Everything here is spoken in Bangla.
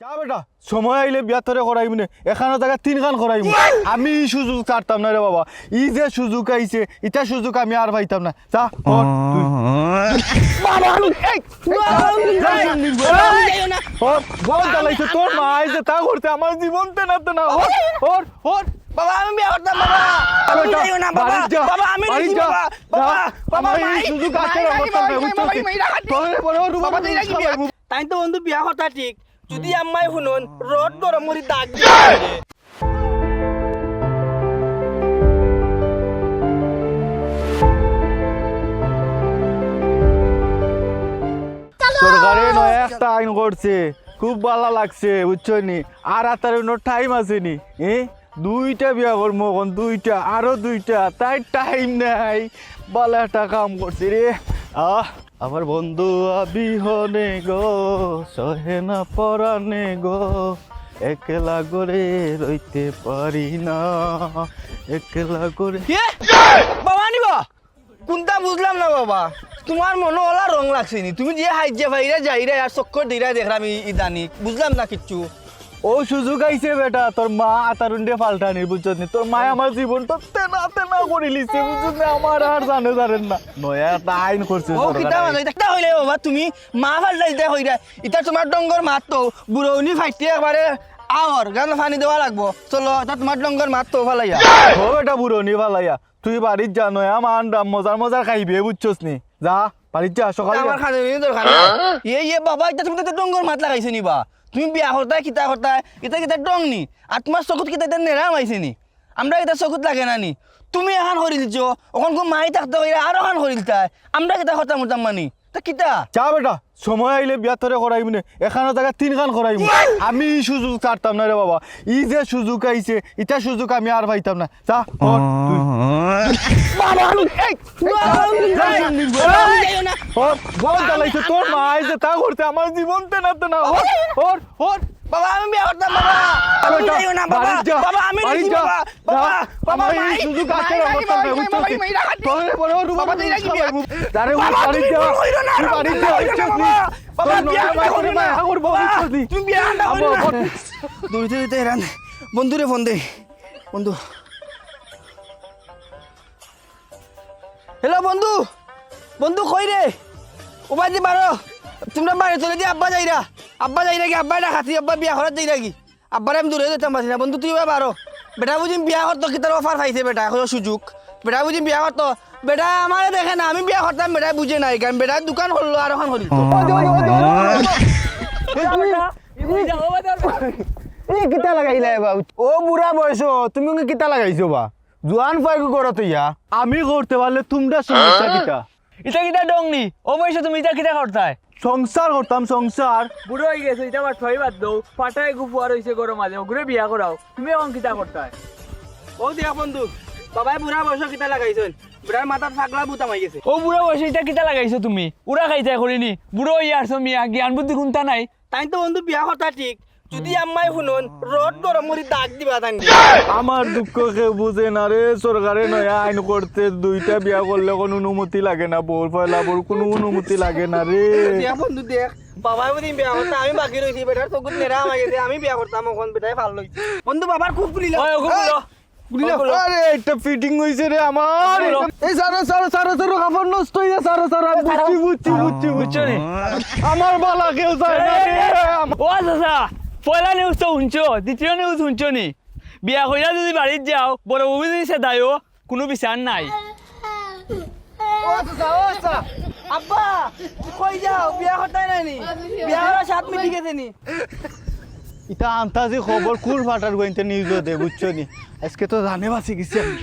যা বেটা সময় আইলে বিয়া তরে করাইম নে এখানে জায়গা তিন খান আমি সুযোগ ছাড়তাম না রে বাবা। ই যে সুযোগ আইছে ইটা সুযোগ আমি আর পাইতাম না যা তোর মা আইছে তা করতে আমার জীবন তেনা তেনা ওর ওর ওর বাবা আমি বিয়া করতাম বাবা। যাইও না বাবা। বাবা বাড়ি যা, বাবা। বাবা মাই সুযোগ। তোরে বাবা তুই তো বন্ধু বিয়া কথা ঠিক। যদি আম্মাই শুনুন রোড গরম মরি দাগ সরকারে নয় একটা আইন করছে। খুব ভালো লাগছে বুঝছ নি? আর তার টাইম আছে নি এ? দুইটা বিয়া করব এখন দুইটা আরও দুইটা। তাই টাইম নাই। ভালো একটা কাম করছে রে। আহ। আমার বন্ধু বিহনে গো সহে না পরানে গো, একলা করে রইতে পারি না, একলা করে বাবা নিবা কোনটা বুঝলাম না বাবা। তোমার মনে ওলা রং লাগছে নি। তুমি যে হাইজে ভাইরা যাইরা আর চক্কর দিরা দেখলাম ইদানি। বুঝলাম না কিচ্ছু। ও সুযোগ আইছে বেটা তোর মা আতারুন্ডে পাল্টানি বুঝছত নি তোর মা আমার জীবন তো তেনা তেনা করে লিছে বুঝছত না আমার আর জানে জানেন না। নয়া একটা আইন করছে ও কিতা মানে? এটা হইলে বাবা তুমি মা ফাল্টা দিতে হইরা। এটা তোমার ডঙ্গর মাত তো বুড়ৌনি ফাইতে একবারে আওর গান ফানি দেওয়া লাগবো। চলো এটা তোমার ডঙ্গর মাত তো ফালাইয়া। ও বেটা বুড়ো নি ভালাইয়া তুই বাড়ির যা নয়া মান রাম মজার মজার খাইবে বুঝছস নি যা বাড়ির যা সকালে আমার। খানে দরকার নাই ইয়ে ইয়ে বাবা এটা তুমি তো ডঙ্গর মাত লাগাইছে নি বা? তুমি বিয়া হতায় কিতা হতায় কিতা কিতা ডং নি আর তোমার চকুত কিতা নেরাম আইছে নি? আমরা এটা চকুত লাগে না নি তুমি এখন হরি দিচ্ছ ওখান কোন মাই থাকতে হইরা আর এখন হরি দিতাই আমরা কিতা করতাম উঠাম মানি। তা কিতা? যা বেটা সময় আইলে বিয়া তরে করাইম নে এখানে জায়গা তিন খান করাইম আমি এই সুযোগ ছাড়তাম না রে বাবা। ই যে সুযোগ আইছে ইটা সুযোগ আমি আর পাইতাম না যা তুই। যা, যা, যা। চালাইছে তোর মা আইছে তা করতে আমার জীবন তেনা তেনা ওর ওর ওর বাবা আমি বিয়া করতাম বাবা আমি যাইও না বাবা বাবা আমি নিছি বাবা। বাবা বাবা আমার এই মাই সুযোগ আছে মাই রে, রাখি, আমার মাই, বুঝতে মাই, পারছি। মাই রাখি। তোরে বলে ওর বাবা, তুই রাখি বিয়া। ওর বাবা, বাড়ি যা, তুই বাড়ি যা? বাবা। বাবা, বিয়া করে না। করব, বাবা? তুমি বিয়া না। দৌড়িতে দৌড়িতে হেরান বন্ধুরে ফোন দে বন্ধু হ্যালো বন্ধু বন্ধু কই রে ওবাই দি বারো তোমরা বাড়ি চলে দিয়ে আব্বা যাইরা আব্বা যাই নাকি? আব্বা না খাতি আব্বা বিয়া ঘরত যাই নাকি? আব্বার আমি দূরে যেতাম পারছি না বন্ধু তুই এবার বেটা বুঝিম বিয়া করতো কি তোর অফার পাইছে বেটা এখন সুযোগ। বেটা বুঝিম বিয়া করতো বেটা আমারে দেখে না আমি বিয়া করতাম বেটা বুঝে নাই। কারণ বেটা দোকান করল আর এখন এই কিতা লাগাইলা এবার ও বুড়া বয়স তুমি কিতা লাগাইছো বা? জোয়ান পাই করো তো ইয়া? আমি করতে পারলে তোমরা সমস্যা কিতা। ইটা কিটা ডং নি? ও বয়সে তুমি ইটা কিটা করতাই সংসার করতাম সংসার। বুড়ো হয়ে গেছে এটা আমার ছয় বাদ দৌ পাটায় গুপুয়ার হয়েছে গরো মাঝে ওগুলো বিয়া করাও। তুমি এখন করতে? হয় ও দিয়া বন্ধু বাবাই বুড়া বয়স কিতা লাগাইছেন। বুড়ার মাথার ছাগলা বুতাম হয়ে গেছে। ও বুড়ো বয়স এটা কিতা লাগাইছো তুমি? উড়া খাইতে করিনি বুড়ো হয়ে আসছো মিয়া জ্ঞান বুদ্ধি কোনটা নাই। তাই তো বন্ধু বিয়া কথা ঠিক। যদি আম্মাই শুনুন রোড গরম মরি দাগ দিবা তাই আমার দুঃখ কেউ বুঝে না রে সরকারে নয়া আইন করতে দুইটা বিয়া করলে কোনো অনুমতি লাগে না বোর বোর কোনো অনুমতি লাগে না রে। বন্ধু দেখ বাবাই বুঝি বিয়া করতে আমি বাকি রয়েছি বেটার চকুত নেরা আমাই গেছে আমি বিয়া করতাম ওখান বেটাই ভালো লইছে। বন্ধু বাবার খুব আরে এটা ফিটিং হইছে রে আমার। এই সারো সারো সারো সারো কাপড় নষ্ট সারো সারো। বুঝছি বুঝছি বুঝছি বুঝছ। নি আমার বালা কেউ চায় না রে। ও চাচা পয়লা নিউজ তো শুনছো দ্বিতীয় নিউজ শুনছো নি? বিয়া কইরা যদি বাড়িত যাও বড় বউ যদি সেদায়ও কোনো বিচার নাই। ও আচ্ছা আচ্ছা। আব্বা কই যাও বিয়া করতাই নাই নি? বিয়া করার সাত মিনিট গেছে নি? ইটা আন্তাজি খবর কুল ফাটার গইতে নিউজ দে বুঝছ নি? আজকে তো জানে বাঁচি গেছি আমি।